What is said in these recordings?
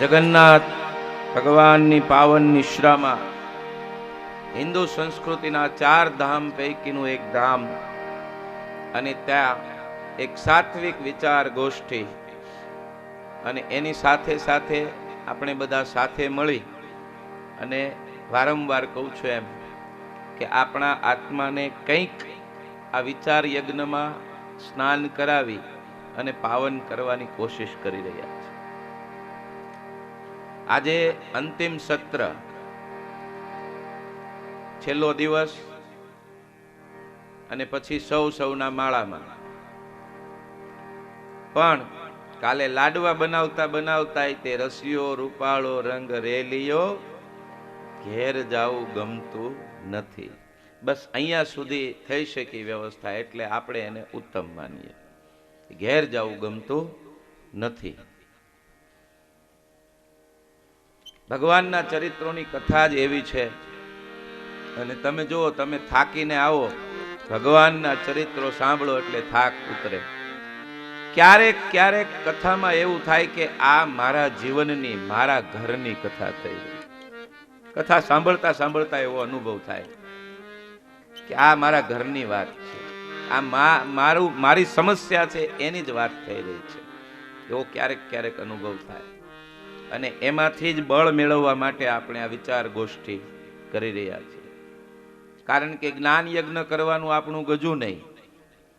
જગન્નાથ, ભગવાનની પાવન નિશ્રામાં હિન્દુ સંસ્કૃતિના ચાર ધામ પૈકીનું એક ધામ અને ત્યાં એક સાત્વિક વિચાર ગોષ્ઠી અને એની સાથે સાથે આપણે બધા સાથે મળી અને વારંવાર કહું છું એમ કે આપણા આત્માને કંઈક આ વિચાર યજ્ઞમાં સ્નાન કરાવી અને પાવન કરવાની કોશિશ કરી રહ્યા છે. આજે અંતિમ સત્ર. છેલ્લો દિવસ અને પછી સૌ સૌના માળામાં. પણ કાલે લાડવા બનાવતા બનાવતા તે રસીઓ, રૂપાળો, રંગ, રેલીઓ ઘેર જવું ગમતું નથી. બસ અહીંયા સુધી થઈ શકી વ્યવસ્થા એટલે આપણે એને ઉત્તમ માનીએ. ઘેર જવું ગમતું નથી. ભગવાનના ચરિત્રોની કથા જ એવી છે. અને તમે જુઓ, તમે થાકીને આવો, ભગવાનના ચરિત્રો સાંભળો એટલે થાક ઉતરે. ક્યારેક ક્યારેક કથામાં એવું થાય કે આ મારા જીવનની, મારા ઘરની કથા થઈ કથા સાંભળતા સાંભળતા એવો અનુભવ થાય કે આ મારા ઘરની વાત છે. આ મારું, મારી સમસ્યા છે, એની જ વાત થઈ રહી છે. એવો ક્યારેક ક્યારેક અનુભવ થાય. અને એમાંથી જ બળ મેળવવા માટે આપણે આ વિચાર ગોષ્ઠી કરી રહ્યા છીએ. કારણ કે જ્ઞાન યજ્ઞ કરવાનું આપણું ગજુ નહીં.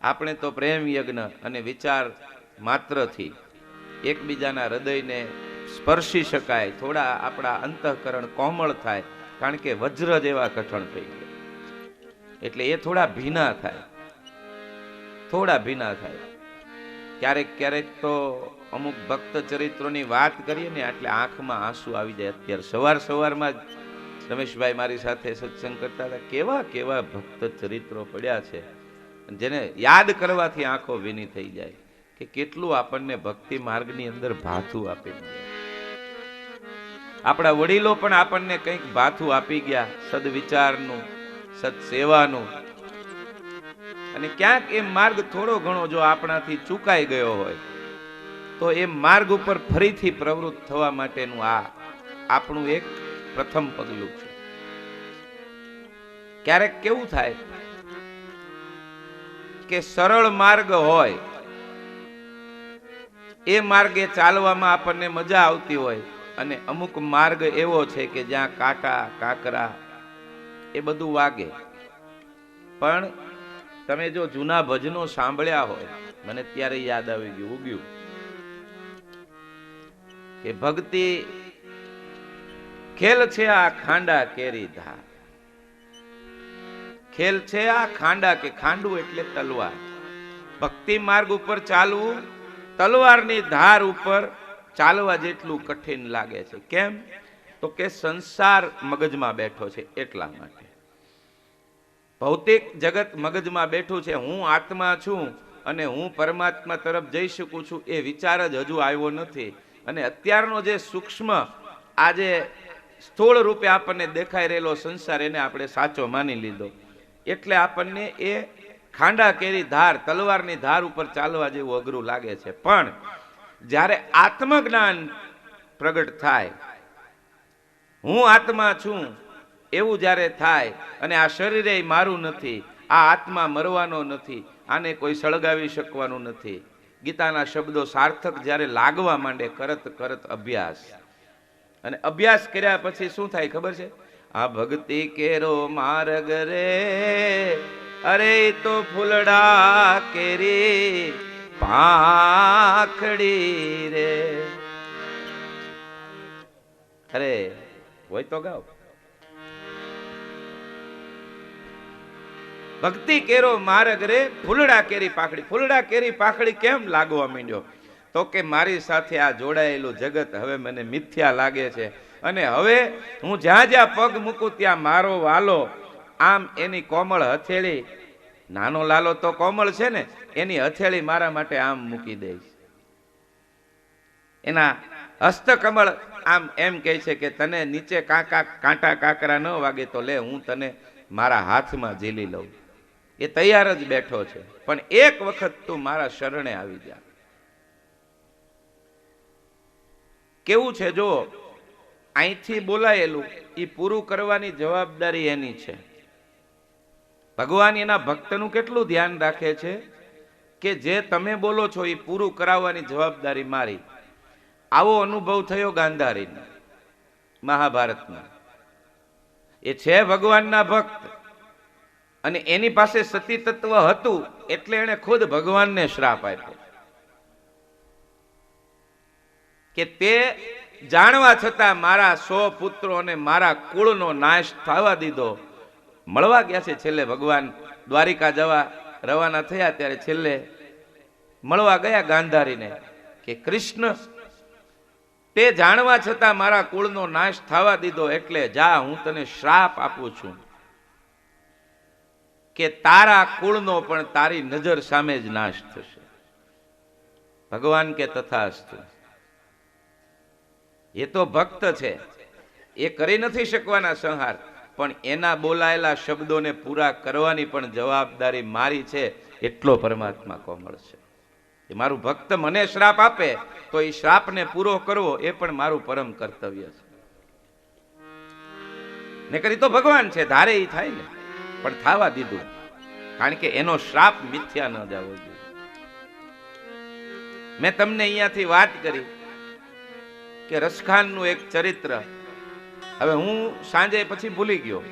આપણે તો પ્રેમ યજ્ઞ અને વિચાર માત્રથી એકબીજાના હૃદયને સ્પર્શી શકાય, થોડા આપણા અંતઃકરણ કોમળ થાય, કારણ કે વજ્ર જેવા કઠણ થઈ ગયા. એટલે એ થોડા ભીના થાય. થોડા ભીના થાય. ક્યારેક ક્યારેક તો અમુક ભક્ત ચરિત્રોની વાત કરીએ ને, એટલે આંખમાં આંસુ આવી જાય અત્યારે. સવાર સવારમાં જ રમેશભાઈ મારી સાથે સત્સંગ કરતા હતા. કેવા કેવા ભક્ત ચરિત્રો પડ્યા છે. જેને યાદ કરવાથી આંખો વિની થઈ જાય કે કેટલું આપણને ભક્તિ માર્ગની અંદર ભાથું આપી આપણા વડીલો પણ આપણને કંઈક ભાથું આપી ગયા, સદવિચારનું, સત્સેવાનું. અને ક્યાંક એ માર્ગ થોડો ઘણો જો આપણાથી ચૂકાઈ ગયો હોય તો એ માર્ગ ઉપર ફરીથી પ્રવૃત્ત થવા માટેનું આ આપણું એક પ્રથમ પગલું છે. ક્યારેક કેવું થાય કે સરળ માર્ગ હોય, એ માર્ગે ચાલવામાં આપણને મજા આવતી હોય અને અમુક માર્ગ એવો છે કે જ્યાં કાંટા, કાકરા એ બધું વાગે. પણ તમે જો જૂના ભજનો સાંભળ્યા હોય, મને ત્યારે યાદ આવી ગયું, ઉગ્યું. કે ભક્તિ ખેલ છે આ ખાંડા કેરી ધાર. ખેલ છે આ ખાંડા કે ખાંડું એટલે તલવાર. ભક્તિ માર્ગ ઉપર ચાલવું, તલવારની ધાર ઉપર ચાલવા જેટલું કઠિન લાગે છે. કેમ? તો કે સંસાર મગજમાં બેઠો છે એટલા માટે. ભૌતિક જગત મગજમાં બેઠું છે, હું આત્મા છું અને હું પરમાત્મા તરફ જઈ શકું છું એ વિચાર જ હજુ આવ્યો નથી. અને અત્યારનો જે સૂક્ષ્મ આજે સ્થૂળ રૂપે આપણને દેખાઈ રહેલો સંસાર એને આપણે સાચો માની લીધો. એટલે આપણને એ ખાંડા કેરી ધાર, તલવારની ધાર ઉપર ચાલવા જેવું અઘરું લાગે છે. પણ જ્યારે આત્મજ્ઞાન પ્રગટ થાય, હું આત્મા છું, એવું જ્યારે થાય અને આ શરીરે મારું નથી, આ આત્મા મરવાનો નથી, આને કોઈ સળગાવી શકવાનું નથી ગીતાના શબ્દો સાર્થક જ્યારે લાગવા માંડે કરત કરત અભ્યાસ. અને અભ્યાસ કર્યા પછી શું થાય ખબર છે? આ ભક્તિ કેરો માર્ગ રે, અરે તો ફૂલડા કેરી પાંખડી રે. અરે, હોય તો ગાઓ ભક્તિ કેરો માર્ગ રે ફૂલડા કેરી પાખડી. ફૂલડા કેરી પાખડી કેમ લાગવા માંડ્યો? તો કે મારી સાથે આ જોડાયેલું જગત હવે મને મિથ્યા લાગે છે. અને હવે હું જ્યાં જ્યાં પગ મૂકું ત્યાં મારો વાલો, આમ એની કોમળ હથેળી, નાનો લાલો તો કોમળ છે ને, એની હથેળી મારા માટે આમ મૂકી દઈશ. એના હસ્તકમળ આમ એમ કહે છે કે તને નીચે કાંકા, કાંટા કાંકરા ન વાગે તો લે, હું તને મારા હાથમાં ઝીલી લઉં. એ તૈયાર જ બેઠો છે. પણ એક વખત તું મારા શરણે આવી જા. કેવું છે જો અહીંથી બોલાયેલું એ પૂરું કરવાની જવાબદારી એની છે. ભગવાન એના ભક્તનું કેટલું ધ્યાન રાખે છે કે જે તમે બોલો છો એ પૂરું કરાવવાની જવાબદારી મારી. આવો અનુભવ થયો ગાંધારીને મહાભારતમાં એ છે ભગવાનના ભક્ત. અને એની પાસે સતી તત્વ હતું એટલે એણે ખુદ ભગવાનને શ્રાપ આપ્યો. કે તે જાણવા છતાં મારા સો પુત્રો અને મારા કુળનો નાશ થવા દીધો. મળવા ગયા છે છેલ્લે ભગવાન દ્વારિકા જવા રવાના થયા ત્યારે છેલ્લે મળવા ગયા ગાંધારીને કે કૃષ્ણ, તે જાણવા છતાં મારા કુળનો નાશ થવા દીધો એટલે જા હું તને શ્રાપ આપું છું. કે તારા કુળનો પણ તારી નજર સામે જ નાશ થશે. ભગવાન કે તથાસ્તુ, એ તો ભક્ત છે, એ કરી નથી શકવાના સંહાર, પણ એના બોલાયેલા શબ્દોને પૂરા કરવાની પણ જવાબદારી મારી છે, એટલો પરમાત્મા કોમળ છે. એ મારું ભક્ત મને શ્રાપ આપે, તો એ શ્રાપને પૂરો કરવો એ પણ મારું પરમ કર્તવ્ય છે. ને કરી તો ભગવાન છે, ધારે એ થાય ને. પણ થવા દીધું. કારણ કે એનો શ્રાપ મિથ્યા ન જવો જોઈએ. મેં તમને અહીંયાથી વાત કરી કે રસખાનનું એક ચરિત્ર. હવે હું સાંજે પછી ભૂલી ગયો.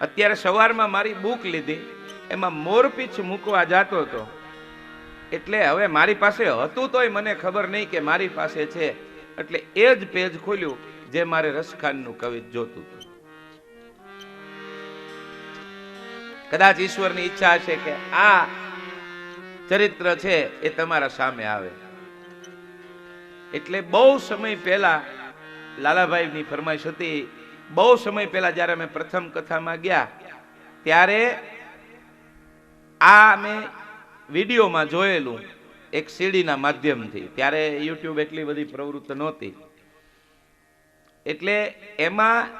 અત્યારે સવારમાં મારી બુક લીધી, એમાં મોરપીછ મૂકવા જાતો હતો. એટલે હવે મારી પાસે હતું તોય મને ખબર નહીં કે મારી પાસે છે. એટલે એ જ પેજ ખોલ્યું જે મારે રસખાનનું કવિત જોતું હતું. કદાચ ઈશ્વરની ઈચ્છા હશે કે આ ચરિત્ર છે એ તમારા સામે આવે. એટલે બહુ સમય પહેલા લાલાભાઈની ફરમાઈશ હતી. બહુ સમય પહેલા જ્યારે અમે પ્રથમ કથામાં ગયા, ત્યારે આ મેં વિડીયોમાં જોયેલું એક સીડીના માધ્યમથી. ત્યારે યુટ્યુબ એટલી બધી પ્રવૃત્ત નહોતી. એટલે એમાં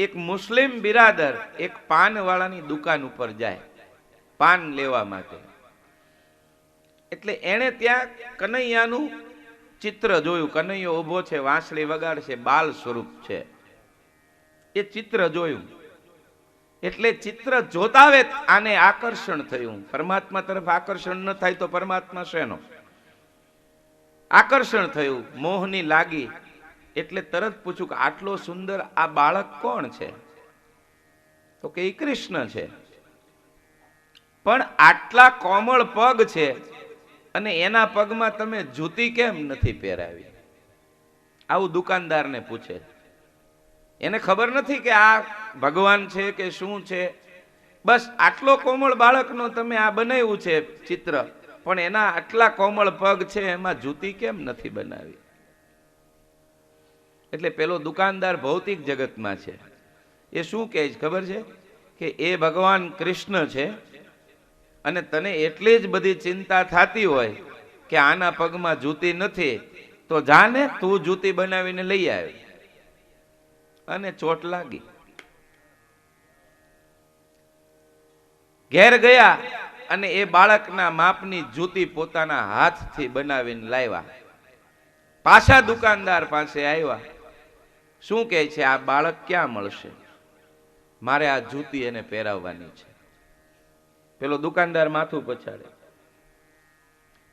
એક મુસ્લિમ બિરાદર એક પાનવાળાની દુકાન ઉપર જાય પાન લેવા માટે. એટલે એણે ત્યાં કનૈયાનું ચિત્ર જોયું. કનૈયો ઊભો છે, વાંસળી વગાડશે, બાલ સ્વરૂપ છે. એ ચિત્ર જોયું. એટલે ચિત્ર જોતાવે આને આકર્ષણ થયું. પરમાત્મા તરફ આકર્ષણ ન થાય તો પરમાત્મા શેનો? આકર્ષણ થયું. મોહની લાગી. એટલે તરત પૂછું કે આટલો સુંદર આ બાળક કોણ છે? તો કે એ કૃષ્ણ છે. પણ આટલા કોમળ પગ છે અને એના પગમાં તમે જૂતી કેમ નથી પહેરાવી? આવું દુકાનદારને પૂછે. એને ખબર નથી કે આ ભગવાન છે કે શું છે? બસ આટલો કોમળ બાળકનો તમે આ બનાવ્યું છે ચિત્ર, પણ એના આટલા કોમળ પગ છે એમાં જૂતી કેમ નથી બનાવી? એટલે પેલો દુકાનદાર ભૌતિક જગતમાં છે. એ શું કહે છે? ખબર છે? કે એ ભગવાન કૃષ્ણ છે અને તને એટલી જ બધી ચિંતા થતી હોય કે આના પગમાં જૂતી નથી, તો જાને તું જૂતી બનાવીને લઈ આવી અને ચોટ લાગી. ઘેર ગયા અને એ બાળકના માપની જૂતી પોતાના હાથથી બનાવીને લાવ્યા. પાછા દુકાનદાર પાસે આવ્યા. શું કહે છે, આ બાળક ક્યાં મળશે? મારે આ જૂતી એને પહેરાવવાની છે. પેલો દુકાનદાર માથું પછાડે.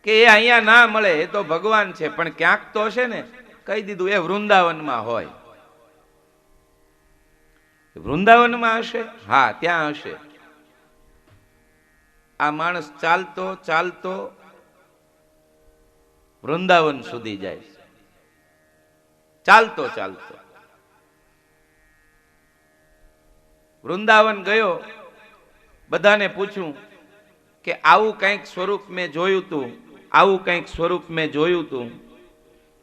કે એ અહીંયા ના મળે, એ તો ભગવાન છે, પણ ક્યાંક તો હશે ને, કહી દીધું, એ વૃંદાવનમાં હોય. વૃંદાવનમાં હશે? હા, ત્યાં હશે. આ માણસ ચાલતો ચાલતો વૃંદાવન સુધી જાય છે. ચાલતો ચાલતો. વૃંદાવન ગયો, બધાને પૂછ્યું કે આવું કંઈક સ્વરૂપ મેં જોયું તું, આવું કંઈક સ્વરૂપ મેં જોયું તું.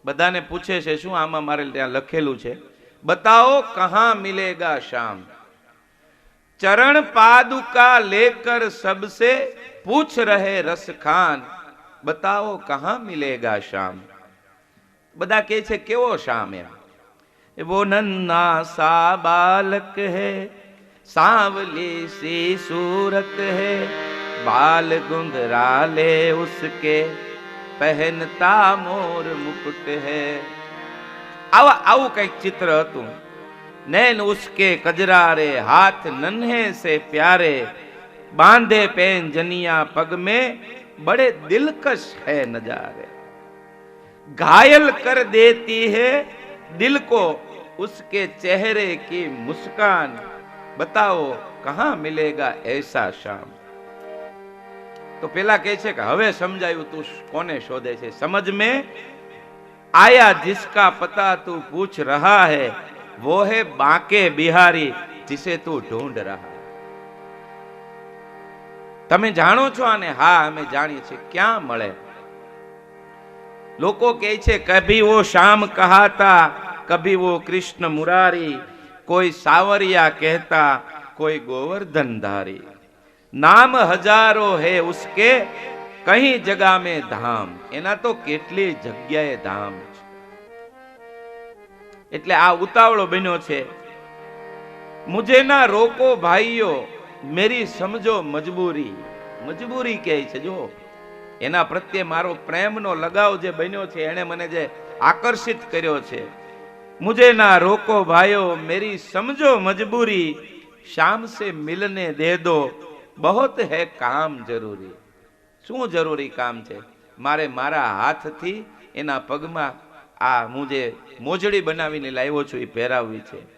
બધાને પૂછે છે, શું આમાં મારે ત્યાં લખેલું છે? બતાવો કહા મિલેગા શામ? ચરણ પાદુકા લેકર સબસે પૂછ રહે રસ ખાન? બતાઓ કહા મિલેગા શ્યામ બધા કહે છે, કેવો શામ એમ? એ વો નન્ના સા બાલક હે सांवले से सूरत है, बाल गुंदराले उसके, पहनता मोर मुकुट है। आओ आओ कई चित्र तुम। नैन उसके कजरारे, हाथ नन्हे से प्यारे, बांधे पेन जनिया पग में, बड़े दिलकश है नजारे। घायल कर देती है दिल को, उसके चेहरे की मुस्कान। बताओ कहां मिलेगा ऐसा शाम તો પેલા કહે છે કે હવે સમજાયું તું કોને શોધે છે સમજ में आया जिसका पता तू पूछ रहा है वो है बांके बिहारी जिसे तू ढूंढ रहा है તમે જાણો છો આને હા અમે જાણીએ છીએ ક્યાં મળે લોકો કહે છે કભી વો શામ કહાતા કભી વો કૃષ્ણ મુરારી કોઈ સાવરિયા કહેતા, કોઈ ગોવર્ધન ધારી. નામ હજારો હે ઉસકે કહી જગા મે ધામ. એના તો કેટલી જગ્યાએ ધામ એટલે આ ઉતાવળો બન્યો છે. મુજે ના રોકો ભાઈઓ, મેરી સમજો મજબૂરી. મજબૂરી કહે છે જો એના પ્રત્યે મારો પ્રેમનો લગાવ જે બન્યો છે, એણે મને જે આકર્ષિત કર્યો છે. મુજે ના રોકો ભાઈઓ, મેરી સમજો મજબૂરી શામ સે મિલને દે દો, બહોત હે કામ જરૂરી. શું જરૂરી કામ છે? મારે મારા હાથથી, એના પગમાં, આ હું જે મોજડી બનાવીને લાવ્યો છું, એ પહેરાવવી છે.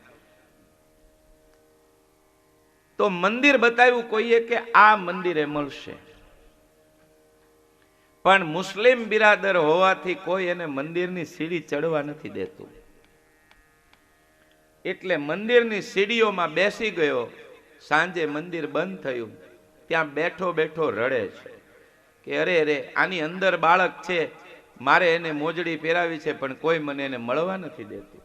તો મંદિર બતાવ્યું કોઈએ કે આ મંદિરે મળશે. પણ મુસ્લિમ બિરાદર હોવાથી કોઈ એને મંદિરની સીડી ચડવા નથી દેતું. એટલે મંદિરની સીડીઓમાં બેસી ગયો. સાંજે મંદિર બંધ થયું. ત્યાં બેઠો બેઠો રડે છે. કે અરે અરે, આની અંદર બાળક છે. મારે એને મોજડી પહેરાવી છે, પણ કોઈ મને એને મળવા નથી દેતું.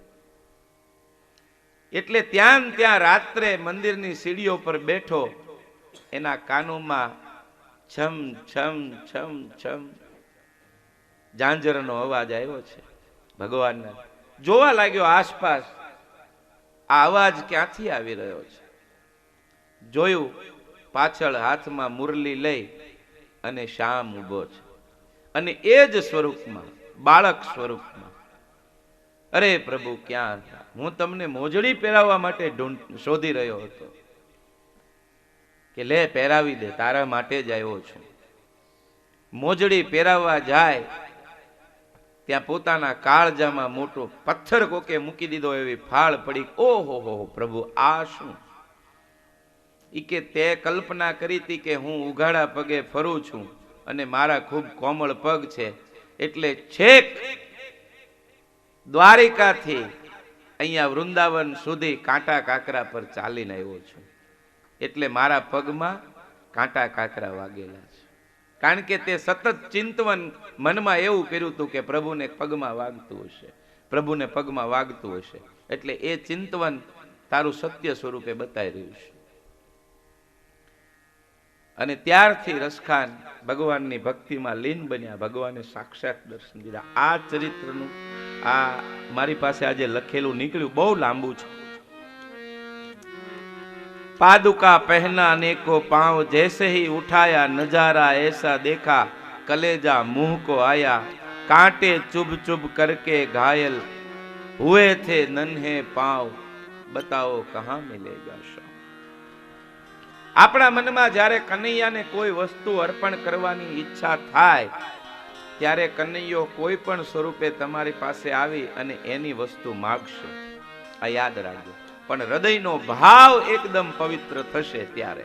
એટલે ત્યાં ત્યાં રાત્રે મંદિરની સીડીઓ પર બેઠો. એના કાનોમાં છમ છમ છમ છમ ઝાંઝરનો અવાજ આવ્યો છે. ભગવાનના. જોવા લાગ્યો આસપાસ આ ક્યાંથી આવી રહ્યો છે? જોયું, પાછળ હાથમાં મુરલી લઈ અને શ્યામ ઊભો છે. અને એ જ સ્વરૂપમાં, બાળક સ્વરૂપમાં. અરે પ્રભુ, ક્યાં હતા? હું તમને મોજડી પહેરાવવા માટે શોધી રહ્યો હતો કે લે, પહેરાવી દે, તારા માટે જ આવ્યો છું. મોજડી પહેરાવવા જાય ત્યાં પોતાના કાળજામાં મોટો પથ્થર કોકે મૂકી દીધો, એવી ફાળ પડી. ઓહો, હો પ્રભુ, આ શું? ઈ કે તે કલ્પના કરી હતી કે હું ઉઘાડા પગે ફરું છું અને મારા ખૂબ કોમળ પગ છે. એટલે છેક દ્વારિકાથી અહીંયા વૃંદાવન સુધી કાંટા કાકરા પર ચાલીને આવ્યો છું. એટલે મારા પગમાં કાંટા કાકરા વાગેલા કારણ કે તે સતત ચિંતવન મનમાં એવું કર્યું હતું કે પ્રભુને પગમાં વાગતું હશે. પ્રભુને પગમાં વાગતું હશે. એટલે એ ચિંતવન તારું સત્ય સ્વરૂપે બતાવી રહ્યું છે. અને ત્યારથી રસખાન ભગવાનની ભક્તિમાં લીન બન્યા. ભગવાને સાક્ષાત દર્શન દીધા. આ ચરિત્રનું, આ મારી પાસે આજે લખેલું નીકળ્યું બહુ લાંબુ છે. पादुका पहना अनेको पांव जैसे ही उठाया नजारा ऐसा देखा कलेजा मुंह को आया कांटे चुभ चुभ करके घायल हुए थे नन्हे पांव बताओ कहां मिलेगा शाम આપણા મનમાં જ્યારે કનૈયાને કોઈ વસ્તુ અર્પણ કરવાની ઈચ્છા થાય ત્યારે કનૈયો કોઈ પણ સ્વરૂપે તમારી પાસે આવી અને એની વસ્તુ માગશે આ યાદ રાખજો પણ હૃદયનો ભાવ એકદમ પવિત્ર થશે ત્યારે.